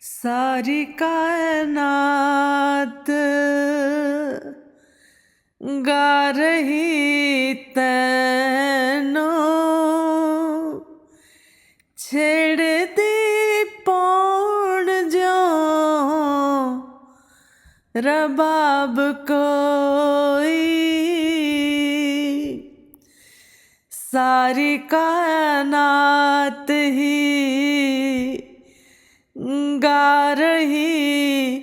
ਸਾਰੀ ਕਾਇਨਾਤ ਗਾ ਰਹੀ ਤੈਨੂੰ। ਛੇੜਦੀ ਪੌਣ ਜਿਉਂ ਰਬਾਬ ਕੋਈ। ਸਾਰੀ ਕਾਇਨਾਤ ਹੀ ਗਾ ਰਹੀ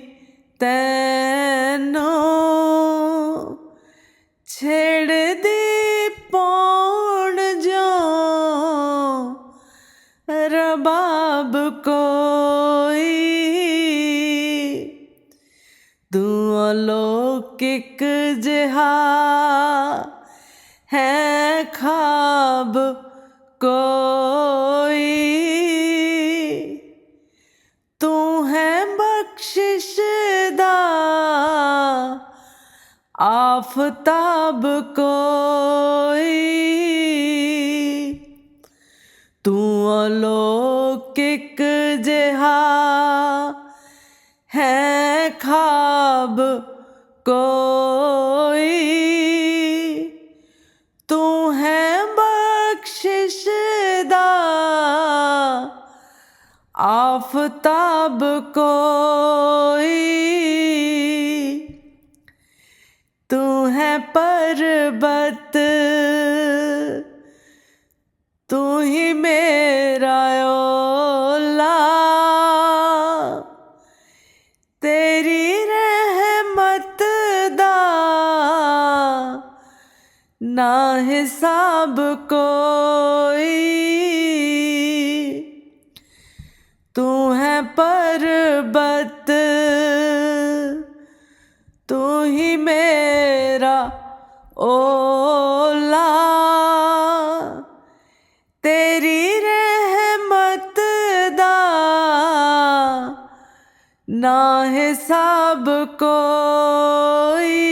ਤੈਨੂੰ ਛੇੜਦੀ ਪੌਣ ਜਿਉਂ ਰਬਾਬ ਕੋਈ ਤੂੰ ਅਲੋਕਿਕ ਜਿਹਾ ਹੈ ਖਾਬ ਕੋਈ ਆਫਤਾਬ ਕੋਈ। ਤੂੰ ਅਲੋਕਿਕ ਜਿਹਾ ਹੈ ਖਾਬ ਕੋਈ। ਤੂੰ ਹੈ ਬਖਸ਼ਿਸ਼ ਦਾ ਆਫਤਾਬ ਕੋਈ। ਤੂੰ ਹੈ ਪਰਬਤ ਤੂੰ ਹੀ ਮੇਰਾ ਓਲਾ ਤੇਰੀ ਰਹਿਮਤ ਦਾ ਨਾ ਹਿਸਾਬ ਕੋਈ ਤੂੰ ਹੈ ਓਲਾ ਤੇਰੀ ਰਹਿਮਤ ਦਾ ਨਾ ਹਿਸਾਬ ਕੋਈ।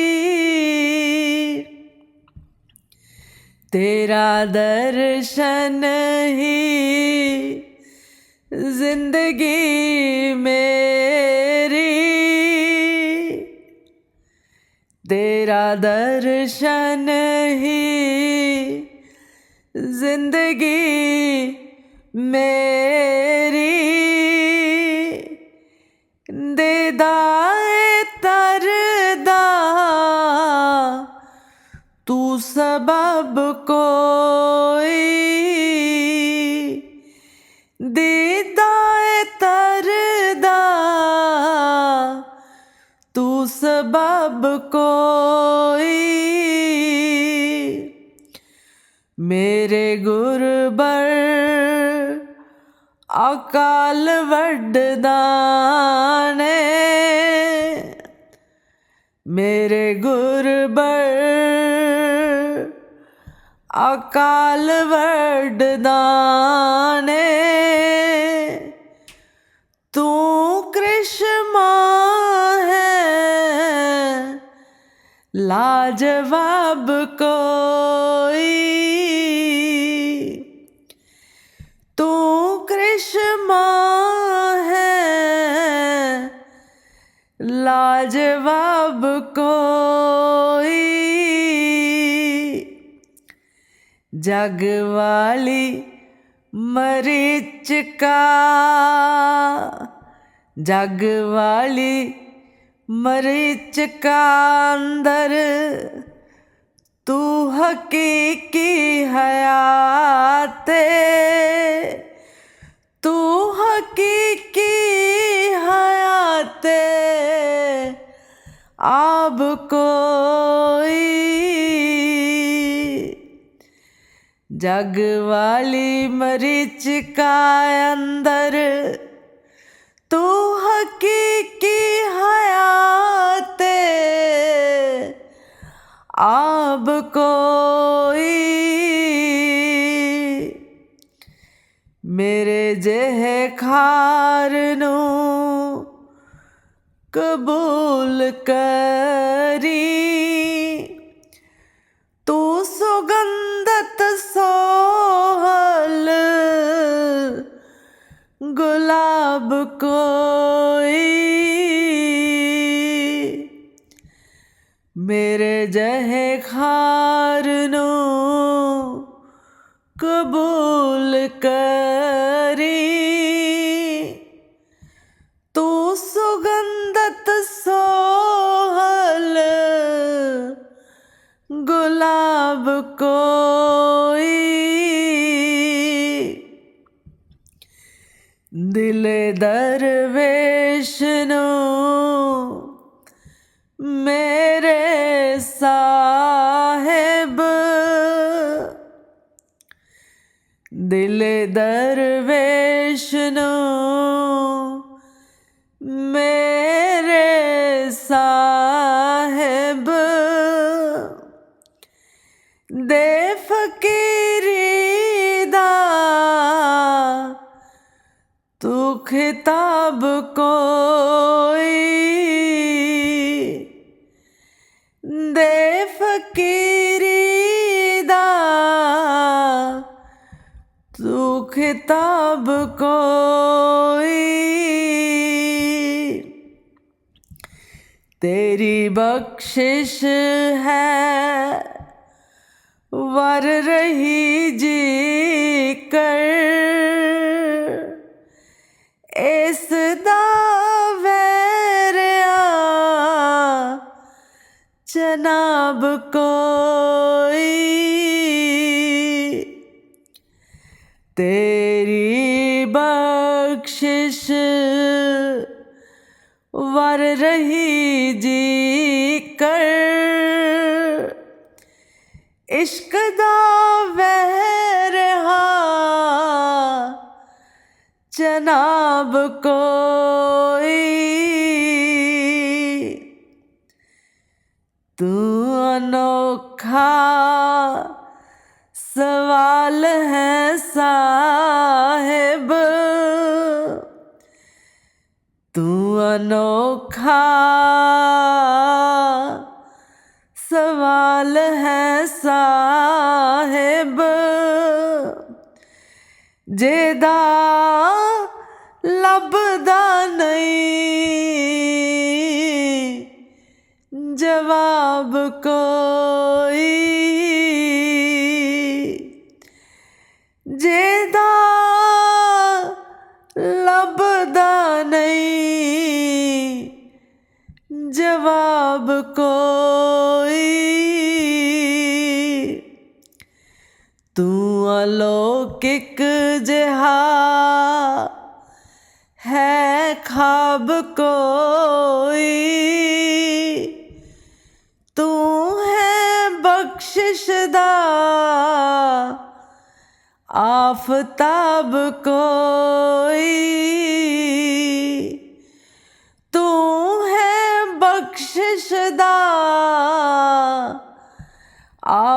ਤੇਰਾ ਦਰਸ਼ਨ ਹੀ ਜ਼ਿੰਦਗੀ ਮੇ ਤੇਰਾ ਦਰਸ਼ਨ ਹੀ ਜ਼ਿੰਦਗੀ ਮੇਰੀ। ਦੇਦਾਏ ਤਰਦਾ ਤੂੰ ਸਬਬ ਅਕਾਲ ਵੱਡਦਾ ਮੇਰੇ ਗੁਰਬਰ ਅਕਾਲ ਵੱਡਦਾ ਨੇ ਤੂੰ ਕ੍ਰਿਸ਼ਮਾ ਹੈ ਲਾਜਵਾਬ ਕੋ ਜਗ ਵਾਲੀ ਮਰੀਚ ਕਾ। ਜਗ ਵਾਲੀ ਮਰੀਚ ਕਾ ਅੰਦਰ ਤੂੰ ਹਕੀਕੀ ਹਯਾਤ ਤੂੰ। ਹਕੀਕੀ ਹਯਾਤੇ ਆਬ ਕੋਈ ਜਗ ਵਾਲੀ ਮਰੀਚ ਕਾ ਅੰਦਰ। ਤੂੰ ਹਕੀਕੀ ਹਯਾਤੇ ਆਬ ਕੋਈ। ਮੇਰੇ ਜਿਹੇ ਖਾਰ ਨੂੰ ਕਬੂਲ ਕਰੀ। ਕੋਈ ਮੇਰੇ ਜਹੇ ਖਾਰ ਨੂੰ ਕਬੂਲ ਕਰ ਦਰਵੇਸ਼ ਨੂੰ ਮੇਰੇ ਸਾਹਿਬ। ਦੇ ਫਕੀਰੀ ਦਾ ਤੂੰ ਖਿਤਾਬ ਕੋਈ ਤੂੰ ਖਿਤਾਬ ਕੋਈ। ਤੇਰੀ ਬਖਸ਼ਿਸ਼ ਹੈ ਵਰ ਰਹੀ ਜੀ ਕਰ ਇਸ ਦਾ ਵੈਰਿਆ ਜਨਾਬ ਤੇਰੀ ਬਖਸ਼ਿਸ਼ ਵਰ ਰਹੀ ਜੀ ਕਰ। ਇਸ਼ਕ ਦਾ ਵਹਿ ਰਿਹਾ ਜਨਾਬ ਕੋ ਸਾਹਿਬ ਤੂੰ ਅਨੋਖਾ ਸਵਾਲ ਹੈ ਸਾਹਿਬ ਜਿਹਦਾ ਲੱਭਦਾ ਨਹੀਂ ਜਵਾਬ ਕੋਈ ਜਵਾਬ ਕੋਈ। ਤੂੰ ਅਲੌਕਿਕ ਜਿਹਾ ਹੈ ਖਾਬ ਕੋਈ। ਤੂੰ ਹੈ ਬਖਸ਼ਿਸ਼ ਦਾ ਆਫਤਾਬ ਕੋ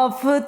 ਆਫਤਾਬ ਕੋਈ